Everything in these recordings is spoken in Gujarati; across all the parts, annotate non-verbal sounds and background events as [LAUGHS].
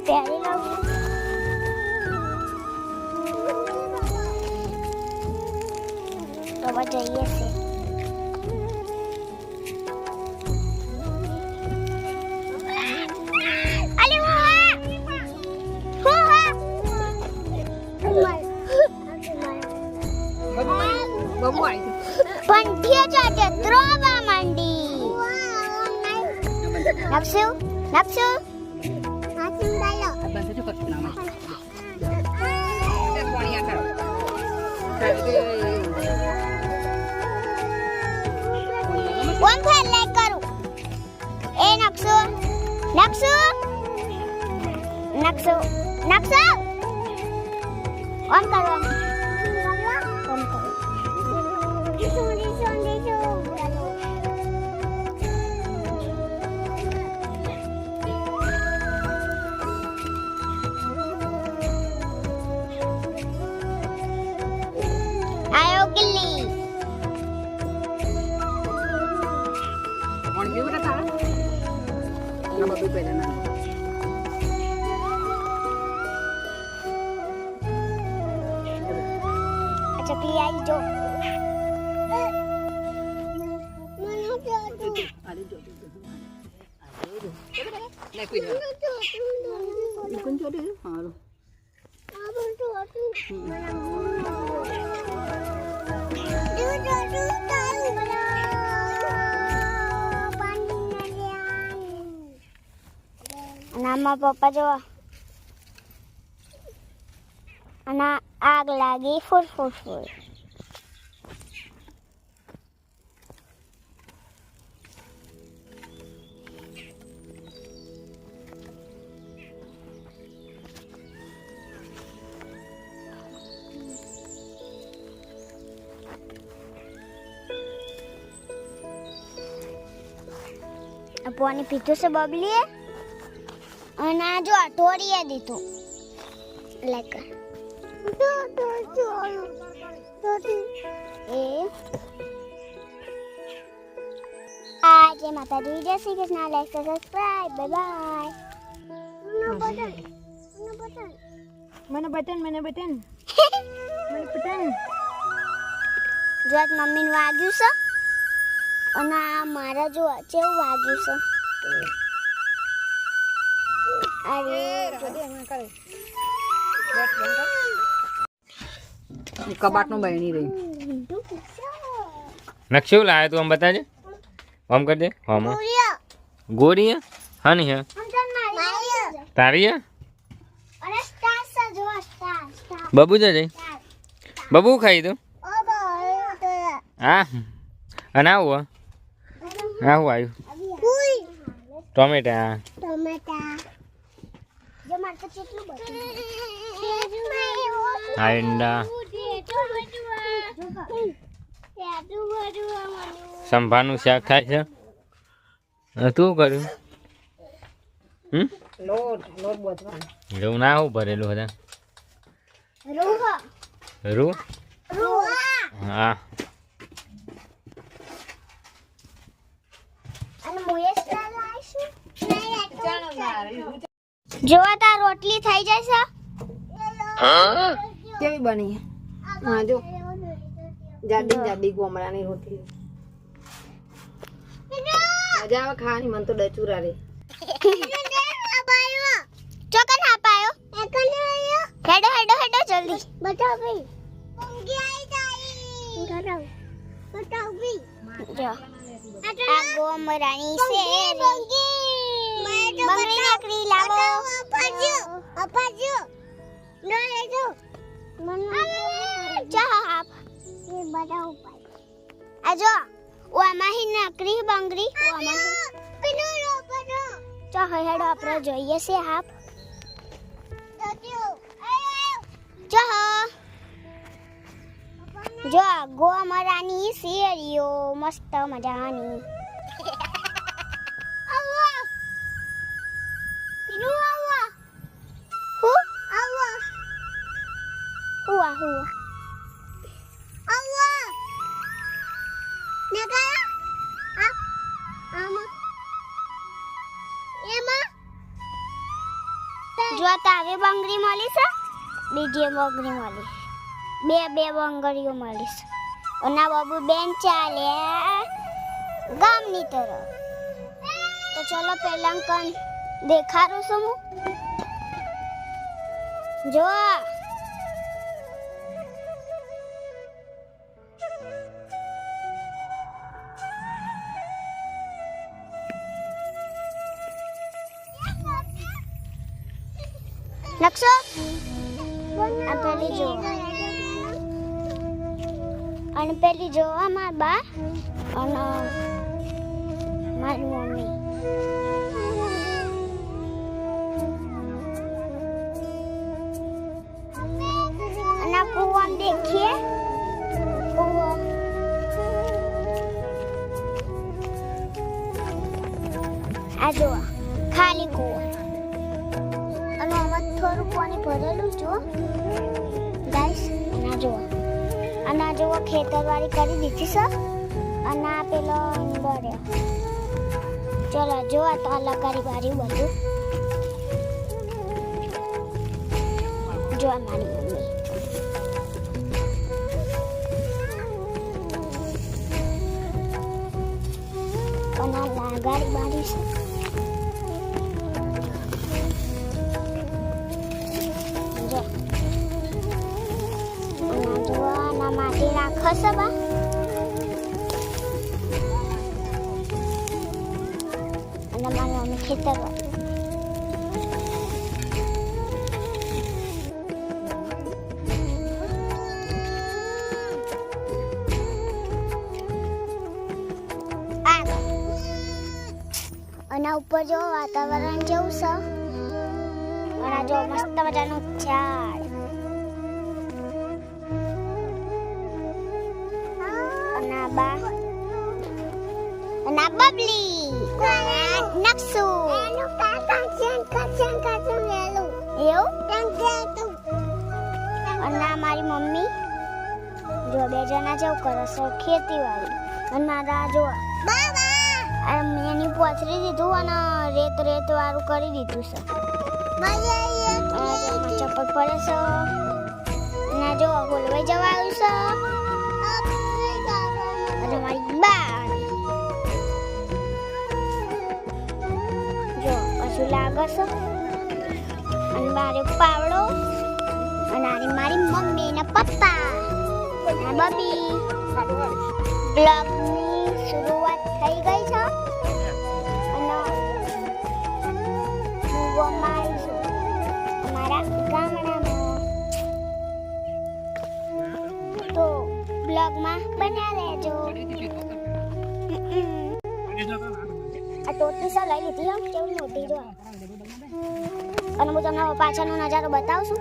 પહેરી લઉં હવે જઈએ પણ હું હા? હું હા? બબુ આવી પંઠીઓ ચાટે ત્રોવા માંડી. નકશુ નકશુ કોણ ફેર લાઈક કરું એ નકશુ નકશુ નકશુ નકશુ ઓન કરવાનું ના બધું પહેલા ના અચ્છા પી આવી જો હાલો અને આમાં પપ્પા જો અને આગ લાગી ફૂર ફૂર ફૂર આ પાણી પીધું છે બબલીએ અને આ જો અઠવાડિયે દીધું. લાઈક એ. આ જય માતાજી જય Shri Krishna. Like subscribe bye bye મને બટન મને બટન. [LAUGHS] મને બટન. જો આજ મમ્મીને વાગ્યું છે. અને આ મારા જો કેવું વાગ્યું છે. અરે કબાટ બહેણી રહી નકશું લાવ્યો તું આમ બતાજે? આમ કરજે દે. આમ. ગોળી હે? હા નહીં હે. તારી હે? અને સ્ટાર છે જો સ્ટાર બબુ બબુ ખાઈ તું? હા. અને આવું આવું આવ્યું. ટોમેટા. ટમેટા. જો મારે તો કેટલું બધું આ ઈંડા સંભારનું શાક થાય છે? તું કર્યું? એવું ના આવું ભરેલું હતા? રૂ? હા. જોવા તાર રોટલી થઈ જશે? કેવી બની? હા જો. જાડી જાડી ગોમડાની રોટલી. મજા આવે ખાવાની મન તો ડચુરા રે. ચોકન હા પાયો. હેડો હેડો હેડો જલ્દી. બતાવ ભઈ જો. આ ગોમરાની શેરી બંગડી લાકડી લાવો. અપાજો નો લેજો ચા એ હી નકરી રો પીનો ચા હેડો આપણે જોઈએ છે આપ. ચા જો. અમારાની શેરીઓ મસ્ત મજાની. હુઆ હુઆ નગા આ Ama. Ema. જો તારે બંગડી મળી છે? બીજી બંગડી મળી. બે બે બંગડીઓ મળી છે. અને બાબુ બેન ચાલે ગામની તરફ. તો ચલો પહેલા કન દેખાડું છું હું. જો નકશો આ પેલી જો અને પેલી જો મારા બા અને મારી મમ્મી. આમાં પાણી ભરેલું જો ગાઈસ આ જુઓ અને આ જુઓ ખેતરવાળી કરી દીધી સર અને આ પેલો બળ્યો ચલો જો આ તો આ લગાડી બારી બધું. જો મારી મમ્મી. અને આ લગાડી મારી મમ્મી ખેતર અને ઉપર જો વાતાવરણ જેવું છે અને આ જો મસ્ત મજાનું ઝાડ આ બબલી અને મારી મમ્મી જો બે જણા જેવું કરે છે ખેતીવાળી અને મારા જો મેં એની પોથરી દીધું અને રેત રેત વાળું કરી દીધું છે ચપ્પલ પડે છે અને જો બોલવાઈ જવા આવ્યું છે જો પાછું લાગે અને મારે પાવડો અને આની મારી મમ્મી ને પપ્પા. અને બબી બ્લોગની શરૂઆત થઈ ગઈ છે. અને હું મારી અમારા ગામડામાં. તો બ્લોગમાં બન્યા રહેજો. આ ટોટલી સર લઈ લીધી હમ કેવું મોટી જો. અને હું તમને પાછળનો નજારો બતાવશું.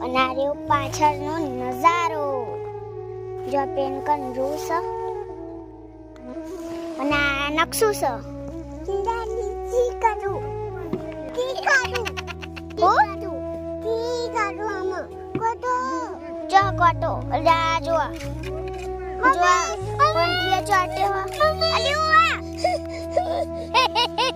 અને આ રહ્યો પાછળનો નજારો. જો આ પેન કન જોઉં છે. અને આ નકશું છે. કોટો. જો જો ચાટે અલી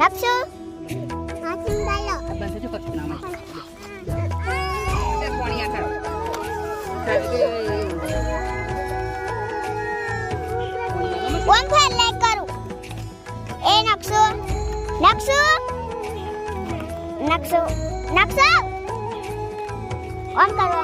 નકશુ નકશુ બસ જો કશું ના મળે પાણી આ કરો કોણ ફેર લાઈક કરું એ નક્ષો નક્ષો નક્ષો નક્ષો ઓન કરો